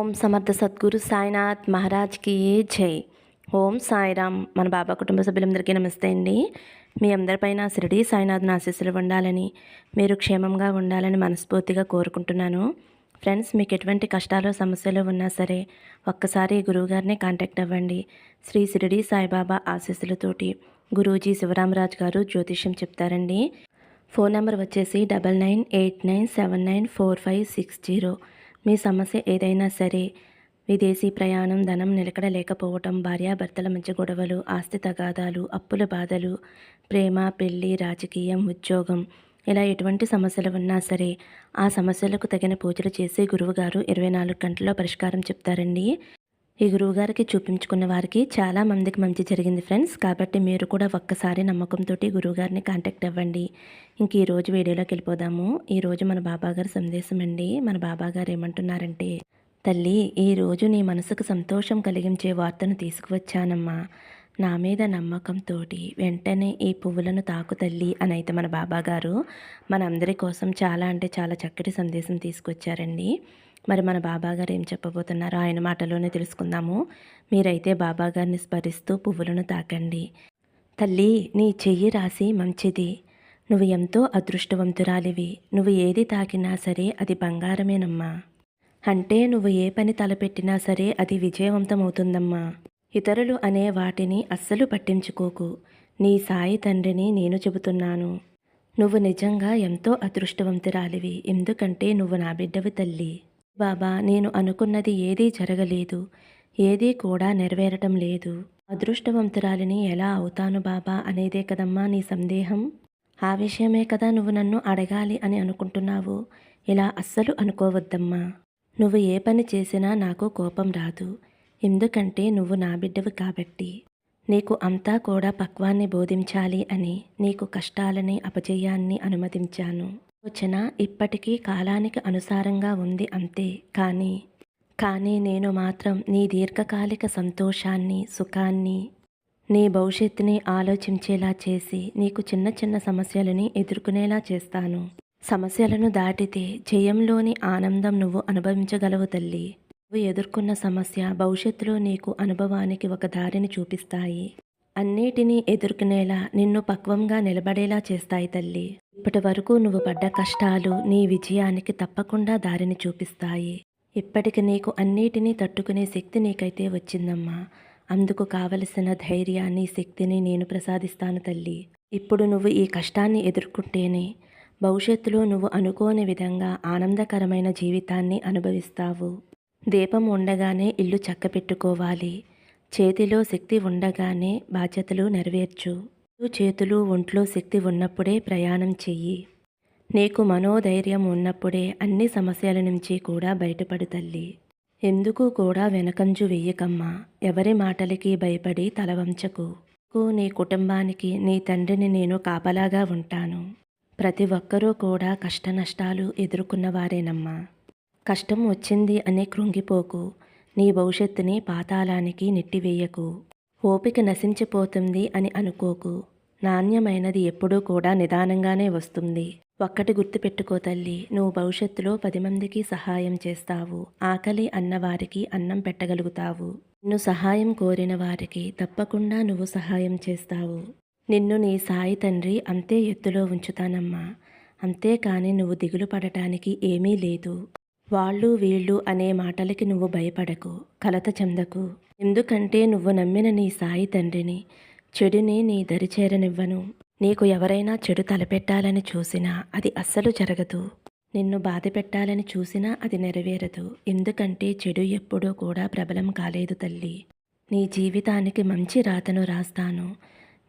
ఓం సమర్థ సద్గురు సాయినాథ్ మహారాజ్కి జై. ఓం సాయిరామ్. మన బాబా కుటుంబ సభ్యులందరికీ నమస్తే అండి. మీ అందరిపైన శిరడి సాయినాథ్ ఆశీస్సులు ఉండాలని మీరు క్షేమంగా ఉండాలని మనస్ఫూర్తిగా కోరుకుంటున్నాను. ఫ్రెండ్స్ మీకు ఎటువంటి కష్టాలు సమస్యలు ఉన్నా సరే ఒక్కసారి గురువుగారిని కాంటాక్ట్ అవ్వండి. శ్రీ షిరిడి సాయిబాబా ఆశీస్సులతోటి గురూజీ శివరామరాజు గారు జ్యోతిష్యం చెప్తారండి. ఫోన్ నెంబర్ వచ్చేసి double nine eight nine seven nine four five six zero. మీ సమస్య ఏదైనా సరే విదేశీ ప్రయాణం ధనం నిలకడ లేకపోవటం భార్యాభర్తల మధ్య గొడవలు ఆస్తి తగాదాలు అప్పుల బాధలు ప్రేమ పెళ్ళి రాజకీయం ఉద్యోగం ఇలా ఎటువంటి సమస్యలు ఉన్నా సరే ఆ సమస్యలకు తగిన పూజలు చేసి గురువుగారు ఇరవై నాలుగు గంటల్లో పరిష్కారం చెప్తారండి. ఈ గురువుగారికి చూపించుకున్న వారికి చాలా మందికి మంచి జరిగింది ఫ్రెండ్స్. కాబట్టి మీరు కూడా ఒక్కసారి నమ్మకంతో గురువుగారిని కాంటాక్ట్ అవ్వండి. ఇంక ఈరోజు వీడియోలోకి వెళ్ళిపోదాము. ఈరోజు మన బాబాగారి సందేశం అండి. మన బాబాగారు ఏమంటున్నారంటే తల్లి ఈరోజు నీ మనసుకు సంతోషం కలిగించే వార్తను తీసుకువచ్చానమ్మా. నా మీద నమ్మకంతో వెంటనే ఈ పువ్వులను తాకు తల్లి అని అయితే మన బాబాగారు మనందరి కోసం చాలా అంటే చాలా చక్కటి సందేశం తీసుకొచ్చారండి. మరి మన బాబాగారు ఏం చెప్పబోతున్నారో ఆయన మాటలోనే తెలుసుకుందాము. మీరైతే బాబాగారిని స్మరిస్తూ పువ్వులను తాకండి. తల్లి నీ చెయ్యి రాసి మంచిది. నువ్వు ఎంతో అదృష్టవంతురాలివి. నువ్వు ఏది తాకినా సరే అది బంగారమేనమ్మా. అంటే నువ్వు ఏ పని తలపెట్టినా సరే అది విజయవంతమవుతుందమ్మా. ఇతరులు అనే వాటిని అస్సలు పట్టించుకోకు. నీ సాయి తండ్రిని నేను చెబుతున్నాను. నువ్వు నిజంగా ఎంతో అదృష్టవంతురాలివి. ఎందుకంటే నువ్వు నా బిడ్డవి తల్లి. బాబా నేను అనుకున్నది ఏదీ జరగలేదు. ఏదీ కూడా నెరవేరటం లేదు. అదృష్టవంతురాలిని ఎలా అవుతాను బాబా అనేదే కదమ్మా నీ సందేహం? ఆ విషయమే కదా నువ్వు నన్ను అడగాలి అని అనుకుంటున్నావు. ఇలా అస్సలు అనుకోవద్దమ్మా. నువ్వు ఏ పని చేసినా నాకు కోపం రాదు. ఎందుకంటే నువ్వు నా బిడ్డవు కాబట్టి. నీకు అంతా కూడా పక్వాన్ని బోధించాలి అని నీకు కష్టాలని అపజయాన్ని అనుమతించాను. వచన ఇప్పటికీ కాలానికి అనుసారంగా ఉంది అంతే. కానీ కానీ నేను మాత్రం నీ దీర్ఘకాలిక సంతోషాన్ని సుఖాన్ని నీ భవిష్యత్తుని ఆలోచించేలా చేసి నీకు చిన్న చిన్న సమస్యలని ఎదుర్కొనేలా చేస్తాను. సమస్యలను దాటితే జయంలోని ఆనందం నువ్వు అనుభవించగలవు తల్లి. నువ్వు ఎదుర్కొన్న సమస్య భవిష్యత్తులో నీకు అనుభవానికి ఒక దారిని చూపిస్తాయి. అన్నిటినీ ఎదుర్కొనేలా నిన్ను పక్వంగా నిలబడేలా చేస్తాయి తల్లి. ఇప్పటి వరకు నువ్వు పడ్డ కష్టాలు నీ విజయానికి తప్పకుండా దారిని చూపిస్తాయి. ఇప్పటికి నీకు అన్నిటినీ తట్టుకునే శక్తి నీకైతే వచ్చిందమ్మా. అందుకు కావలసిన ధైర్యాన్ని శక్తిని నేను ప్రసాదిస్తాను తల్లి. ఇప్పుడు నువ్వు ఈ కష్టాన్ని ఎదుర్కొంటేనే భవిష్యత్తులో నువ్వు అనుకోని విధంగా ఆనందకరమైన జీవితాన్ని అనుభవిస్తావు. దీపం ఉండగానే ఇల్లు చక్కపెట్టుకోవాలి. చేతిలో శక్తి ఉండగానే బాధ్యతలు నెరవేర్చు. చేతులు ఒంట్లో శక్తి ఉన్నప్పుడే ప్రయాణం చెయ్యి. నీకు మనోధైర్యం ఉన్నప్పుడే అన్ని సమస్యల నుంచి కూడా బయటపడు తల్లి. ఎందుకు కూడా వెనకంజు వెయ్యకమ్మా. ఎవరి మాటలకి భయపడి తలవంచకు నీ కుటుంబానికి నీ తండ్రిని నేను కాపలాగా ఉంటాను. ప్రతి ఒక్కరూ కూడా కష్ట నష్టాలు ఎదుర్కొన్న వారేనమ్మా కష్టం వచ్చింది అనే కృంగిపోకు. నీ భవిష్యత్తుని పాతాళానికి నెట్టివేయకు. ఓపిక నశించిపోతుంది అని అనుకోకు. నాణ్యమైనది ఎప్పుడూ కూడా నిదానంగానే వస్తుంది. ఒక్కటి గుర్తుపెట్టుకో తల్లి నువ్వు భవిష్యత్తులో పది మందికి సహాయం చేస్తావు. ఆకలి అన్నవారికి అన్నం పెట్టగలుగుతావు. నిన్ను సహాయం కోరిన వారికి తప్పకుండా నువ్వు సహాయం చేస్తావు. నిన్ను నీ సాయి తండ్రి అంతే ఎత్తులో ఉంచుతానమ్మా. అంతేకాని నువ్వు దిగులు పడటానికి ఏమీ లేదు. వాళ్ళు వీళ్ళు అనే మాటలకి నువ్వు భయపడకు కలత చెందకు. ఎందుకంటే నువ్వు నమ్మిన నీ సాయి తండ్రిని చెడుని నీ దరిచేరనివ్వను నీకు ఎవరైనా చెడు తలపెట్టాలని చూసినా అది అస్సలు జరగదు. నిన్ను బాధ పెట్టాలని చూసినా అది నెరవేరదు. ఎందుకంటే చెడు ఎప్పుడూ కూడా ప్రబలం కాలేదు తల్లి. నీ జీవితానికి మంచి రాతను రాస్తాను.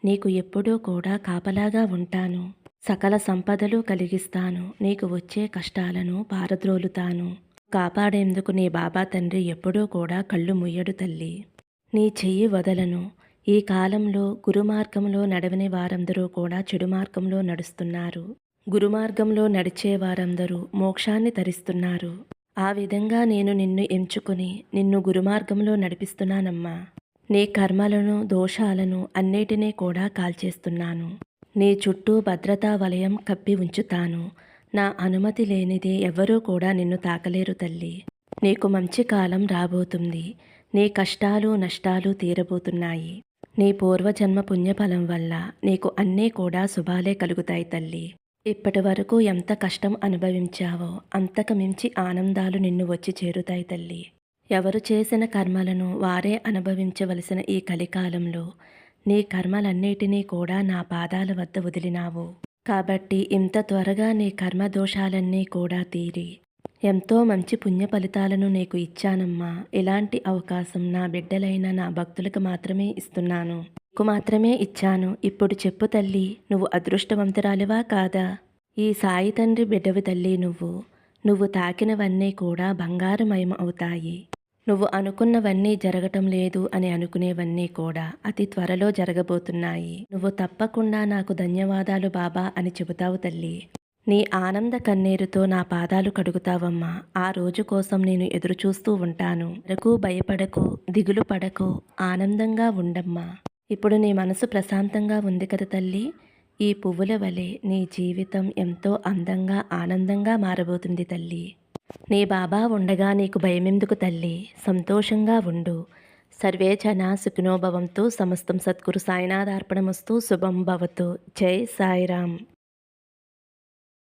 నీకు ఎప్పుడూ కూడా కాపలాగా ఉంటాను. సకల సంపదలు కలిగిస్తాను. నీకు వచ్చే కష్టాలను పారద్రోలుతాను. కాపాడేందుకు నీ బాబా తండ్రి ఎప్పుడూ కూడా కళ్ళు ముయ్యడు తల్లి. నీ చెయ్యి వదలను. ఈ కాలంలో గురుమార్గంలో నడవని వారందరూ కూడా చెడు మార్గంలో నడుస్తున్నారు. గురుమార్గంలో నడిచే వారందరూ మోక్షాన్ని తరిస్తున్నారు. ఆ విధంగా నేను నిన్ను ఎంచుకుని నిన్ను గురుమార్గంలో నడిపిస్తున్నానమ్మా. నీ కర్మలను దోషాలను అన్నిటినీ కూడా కాల్చేస్తున్నాను. నీ చుట్టూ భద్రతా వలయం కప్పి ఉంచుతాను. నా అనుమతి లేనిదే ఎవరూ కూడా నిన్ను తాకలేరు తల్లి. నీకు మంచి కాలం రాబోతుంది. నీ కష్టాలు నష్టాలు తీరబోతున్నాయి. నీ పూర్వజన్మ పుణ్యఫలం వల్ల నీకు అన్నీ కూడా శుభాలే కలుగుతాయి తల్లి. ఇప్పటి వరకు ఎంత కష్టం అనుభవించావో అంతకు మించి ఆనందాలు నిన్ను వచ్చి చేరుతాయి తల్లి. ఎవరు చేసిన కర్మలను వారే అనుభవించవలసిన ఈ కలికాలంలో నీ కర్మలన్నిటినీ కూడా నా పాదాల వద్ద వదిలినావు. కాబట్టి ఇంత త్వరగా నీ కర్మ దోషాలన్నీ కూడా తీరి. ఎంతో మంచి పుణ్య ఫలితాలను నీకు ఇచ్చానమ్మా. ఇలాంటి అవకాశం నా బిడ్డలైన నా భక్తులకు మాత్రమే ఇస్తున్నాను. నీకు మాత్రమే ఇచ్చాను. ఇప్పుడు చెప్పు తల్లి నువ్వు అదృష్టవంతురాలివా కాదా? ఈ సాయి తండ్రి బిడ్డవి తల్లి నువ్వు. నువ్వు తాకినవన్నీ కూడా బంగారమయం అవుతాయి. నువ్వు అనుకున్నవన్నీ జరగటం లేదు అని అనుకునేవన్నీ కూడా అతి త్వరలో జరగబోతున్నాయి. నువ్వు తప్పకుండా నాకు ధన్యవాదాలు బాబా అని చెబుతావు తల్లి. నీ ఆనంద కన్నీరుతో నా పాదాలు కడుగుతావమ్మా. ఆ రోజు కోసం నేను ఎదురుచూస్తూ ఉంటాను. వరకు భయపడకు. దిగులు పడకు. ఆనందంగా ఉండమ్మా. ఇప్పుడు నీ మనసు ప్రశాంతంగా ఉంది కదా తల్లి. ఈ పువ్వుల వలె నీ జీవితం ఎంతో అందంగా ఆనందంగా మారబోతుంది తల్లి. నీ బాబా ఉండగా నీకు భయమెందుకు తల్లి? సంతోషంగా ఉండు. సర్వే జన సుఖినోభవంతో సమస్తం సద్గురు సాయినాథార్పణమస్తు శుభం భవతు. జై సాయిరామ్.